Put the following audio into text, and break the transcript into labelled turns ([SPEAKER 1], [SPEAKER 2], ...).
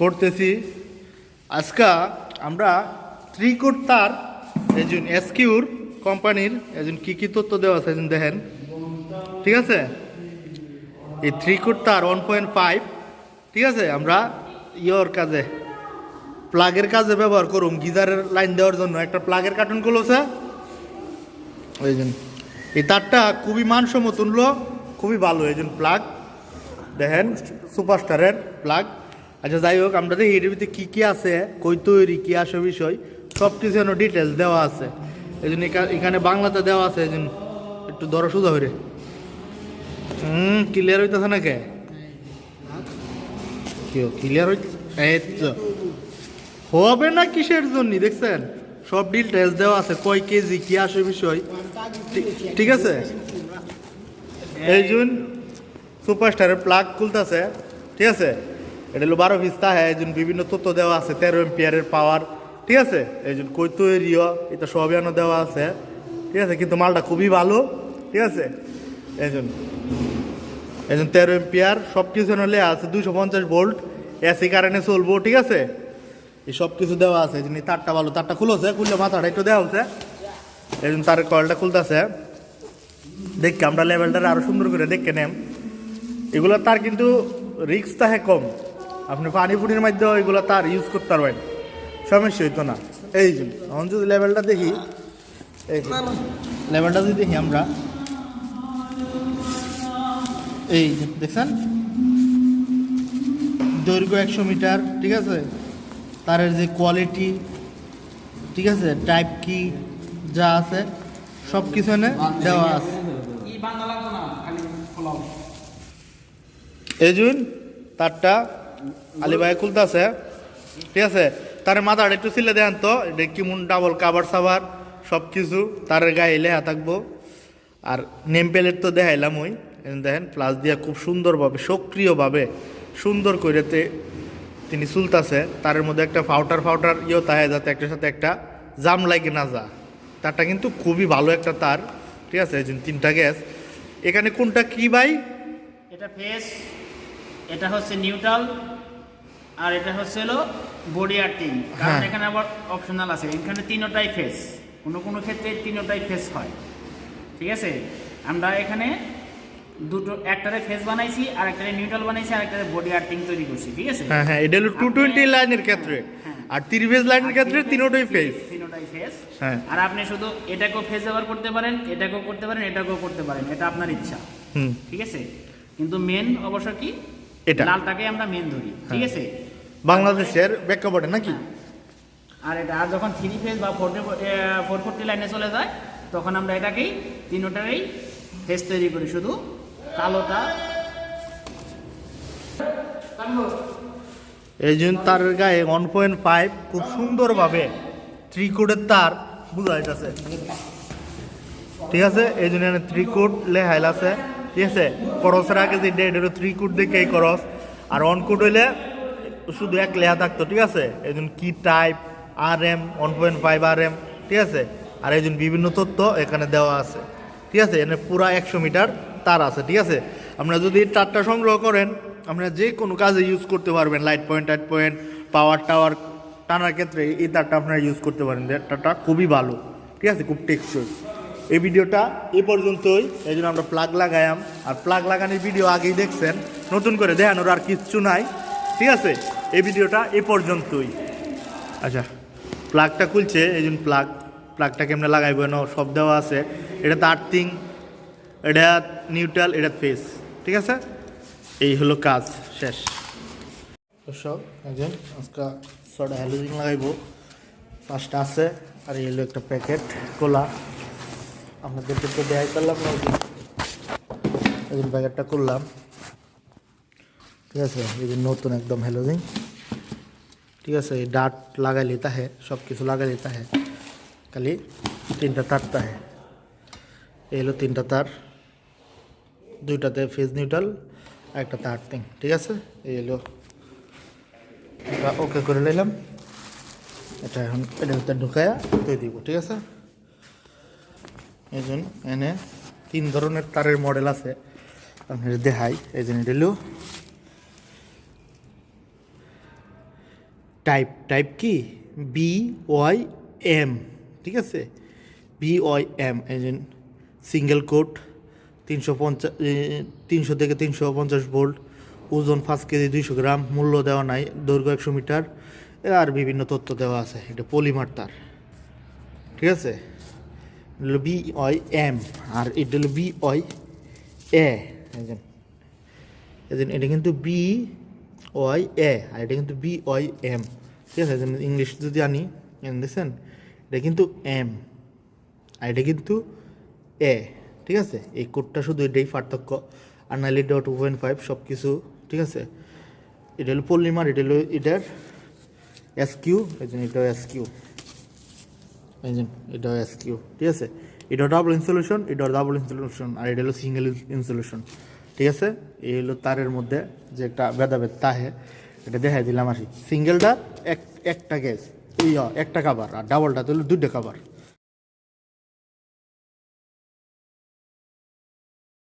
[SPEAKER 1] করতেছি। আজকা আমরা ত্রিকোট তার একজন এসকিউর কোম্পানির একজন কী কী তথ্য দেওয়া আছে একজন দেখেন। ঠিক আছে? এই ত্রিকোট তার ওয়ান পয়েন্ট ফাইভ ঠিক আছে? আমরা ইয়র কাজে, প্লাগের কাজে ব্যবহার করুম, গিজারের লাইন দেওয়ার জন্য। একটা প্লাগের কার্টুন খুলেছে ওই জন্য এই তারটা খুবই মানসম্মত হলো খুবই ভালো। এই জন্য প্লাগ দেখেন সুপারস্টারের প্লাগ আচ্ছা যাই হোক, আমরা দেখি এর ভিতরে কী কী আছে, কই তৈরি, কী আসে বিষয়। সব কিছু যেন ডিটেলস দেওয়া আছে। এই জন্য এখা- এখানে বাংলাতে দেওয়া আছে, এই একটু দর সোজা হইরে। হুম ক্লিয়ার হইতেছে না কে ক্লিয়ার হইতে তো। হবে না কিসের জন্য, দেখছেন? সব ডিটেলস দেওয়া আছে, কয় কেজি, কী আসে বিষয়। ঠিক আছে? এই জন্য সুপারস্টারের প্লাগ খুলতেছে, ঠিক আছে? এটা হলো বারো পিস্তা হ্যাঁ এই বিভিন্ন তথ্য দেওয়া আছে, তেরো এম্পিয়ারের পাওয়ার ঠিক আছে? এই জন্য কই তৈরিও, এটা সবই আনো দেওয়া আছে, ঠিক আছে? কিন্তু মালটা খুবই ভালো, ঠিক আছে? এই জন্য এই জন্য তেরো এম্পিয়ার সব কিছু হলে আছে দুশো পঞ্চাশ ভোল্ট এসি কারেন্টে চলবো, ঠিক আছে? এই সব কিছু দেওয়া আছে এই জন্য তারটা ভালো, তারটা খুলেছে, খুললে মাথাটা একটু দেওয়া হচ্ছে। এই জন্য তার কয়েলটা খুলতেছে। দেখি আমরা লেভেলটা আরও সুন্দর করে দেখে নেম। এগুলো তার কিন্তু রিক্স তাহে কম। আপনি পানি পুনির মাধ্যমে এগুলো তার ইউজ করতে পারবেন। সমস্যা হইতো না। এই জন্য এখন যদি লেভেলটা দেখি, এই লেভেলটা যদি দেখি আমরা, এই দেখছেন? দৈর্ঘ্য একশো মিটার, ঠিক আছে? তারের যে কোয়ালিটি ঠিক আছে? টাইপ কি, যা আছে সব কিছু এনে দেওয়া আছে।
[SPEAKER 2] ই বাংলা লাগতো না খালি ফলাও
[SPEAKER 1] এই জন্য তারটা আলী ভাই খুলতেছে, ঠিক আছে? তার মাথাটা একটু সিলে দেন তো, এটা কেমন ডাবল কাবার সাবার সব কিছু তার গায়ে লেহা থাকব। আর নেম প্লেট তো দেখাইলাম ওই দেখেন প্লাস দিয়া খুব সুন্দরভাবে, সক্রিয়ভাবে সুন্দর করেতে তিনি চুলতাছে। তার মধ্যে একটা ফাউটার ফাউটার ইয়েও তাহে যাতে একটার সাথে একটা জাম লাগে না যা তারটা কিন্তু খুবই ভালো একটা তার, ঠিক আছে? তিনটা গ্যাস এখানে কোনটা কি ভাই?
[SPEAKER 2] এটা ফেস এটা হচ্ছে নিউট্রাল আর এটা হচ্ছে হলো বডি আর আর্টিং কারণ
[SPEAKER 1] হ্যাঁ।
[SPEAKER 2] এখানে আবার অপশনাল আছে। এখানে তিনোটাই ফেস কোনো কোনো ক্ষেত্রে তিনোটাই ফেস হয়। ঠিক আছে? আমরা এখানে দুটো একটারে ফেস বানাইছি আর একটারে নিউট্রাল বানাইছি আর একটারে বডি আর্টিং তৈরি করছি। ঠিক আছে?
[SPEAKER 1] হ্যাঁ হ্যাঁ এটা হলো টু টোয়েন্টি লাইনের ক্ষেত্রে।
[SPEAKER 2] হ্যাঁ।
[SPEAKER 1] আর তিরিশ লাইনের ক্ষেত্রে তিনোটাই ফেস
[SPEAKER 2] তিনোটাই ফেস
[SPEAKER 1] হ্যাঁ।
[SPEAKER 2] আর আপনি শুধু এটাকেও ফেস ব্যবহার করতে পারেন এটাকেও করতে পারেন এটাকেও করতে পারেন। এটা আপনার ইচ্ছা।
[SPEAKER 1] হুম।
[SPEAKER 2] ঠিক আছে? কিন্তু মেন অবশ্য কি?
[SPEAKER 1] এটা।
[SPEAKER 2] লালটাকে আমরা মেন ধরি ঠিক
[SPEAKER 1] হ্যাঁ।
[SPEAKER 2] আছে
[SPEAKER 1] বাংলাদেশের প্রেক্ষাপটে নাকি
[SPEAKER 2] হ্যাঁ। আর এটা আর যখন থ্রি ফেজ বা ফোর ফোর ফোরটি লাইনে চলে যায় তখন আমরা এটাকেই তিনোটারই ফেস তৈরি করি শুধু কালোটা
[SPEAKER 1] এই জন্য তার গায়ে ওয়ান পয়েন্ট ফাইভ খুব সুন্দরভাবে ত্রিকোটের তার বোঝা ঠিক আছে এই জন্য এখানে ত্রিকোট লেহাইল আছে ঠিক আছে? করসের আগে যে ডেট থ্রি ত্রিকোট দেখে এই করস আর অন কোট হইলে শুধু এক লেহা থাকতো, ঠিক আছে? এই জন্য কি type R M one point five R M ঠিক আছে? আর এই জন্য বিভিন্ন তথ্য এখানে দেওয়া আছে, ঠিক আছে? এখানে পুরা একশো মিটার তার আছে, ঠিক আছে? আপনারা যদি তারটা সংগ্রহ করেন আপনারা যে কোনো কাজে ইউজ করতে পারবেন light point tight point power tower টানার ক্ষেত্রে এই তারটা আপনারা ইউজ করতে পারেন। তারটা খুবই ভালো, ঠিক আছে? খুব টেকসই এই ভিডিওটা এ পর্যন্তই। এই জন্য আমরা প্লাগ লাগাইলাম আর প্লাগ লাগানোর ভিডিও আগেই দেখছেন। নতুন করে দেখানোর আর কিচ্ছু নাই। ঠিক আছে? এই ভিডিওটা এ পর্যন্তই। আচ্ছা প্লাগটা খুলছে। এই জন্য প্লাগ প্লাগটা কেমনে লাগাইব না সব দেওয়া আছে। এটা আর্থিং এটা নিউট্রাল এটা ফেস ঠিক আছে? এই হলো কাজ। শেষ। সব একজন আজকে ছটা হ্যালোজিন লাগাইব। পাঁচটা আছে। আর এই হলো একটা প্যাকেট কোলা আপনাদেরকে তো দেখাই করলাম না এই প্যাকেটটা করলাম। ঠিক আছে, এই যে নতুন একদম হ্যালোজিন ঠিক আছে, এই ডাট লাগাই লিতা है সব কিছু লাগাই লিতা है খালি তিনটা তার তাহে এই হলো তিনটা তার। দুইটাতে ফেজ নিউট্রাল একটা তার তিন ঠিক আছে? এই হলো ওকে করে নিলাম। এটা এখন এটা ঢুকায়া দিয়ে দিব, ঠিক আছে? এই জন্য এনে তিন ধরনের তারের মডেল আছে। আপনার দেখাই, এই জন্য টাইপ টাইপ কি? বি ওয়াই এম ঠিক আছে? বি ওয়াই এম এই সিঙ্গেল কোট তিনশো পঞ্চাশ তিনশো থেকে তিনশো পঞ্চাশ ভোল্ট ওজন পাঁচ কেজি দুইশো গ্রাম, মূল্য দেওয়া নাই, দৈর্ঘ্য একশো মিটার। আর বিভিন্ন তথ্য দেওয়া আছে, এটা পলিমার তার, ঠিক আছে? হলো বি ওয়াই এম আর এটা হলো বি ওয়াই এ এটা কিন্তু বি ওয়াই এ আর এটা কিন্তু বি ওয়াই এম ঠিক আছে? ইংলিশ যদি আনি দেখছেন, এটা কিন্তু এম আর এটা কিন্তু এ ঠিক আছে? এই কোডটা শুধু এটাই পার্থক্য। আর নাহলে এটা টু ফাইভ সব কিছু ঠিক আছে? এটা হলো পল্লিমার এটা হলো এটার এস কিউ এই জন্য এটাও এস কিউ এই এটা এটাও এস কিউ ঠিক আছে? এটা ডাবল ইনসলিউশন এটা ডাবল ইনসলিউশন আর এটা হলো সিঙ্গেল ইনসলিউশন ঠিক আছে? এই হলো তারের মধ্যে যে একটা ভেদাভেদ তাহে, এটা দেখাই দিলাম আসি। সিঙ্গেলটা এক একটা গ্যাস ইয়া একটা কাবার আর ডাবলটা তো হলো দুইটা কাবার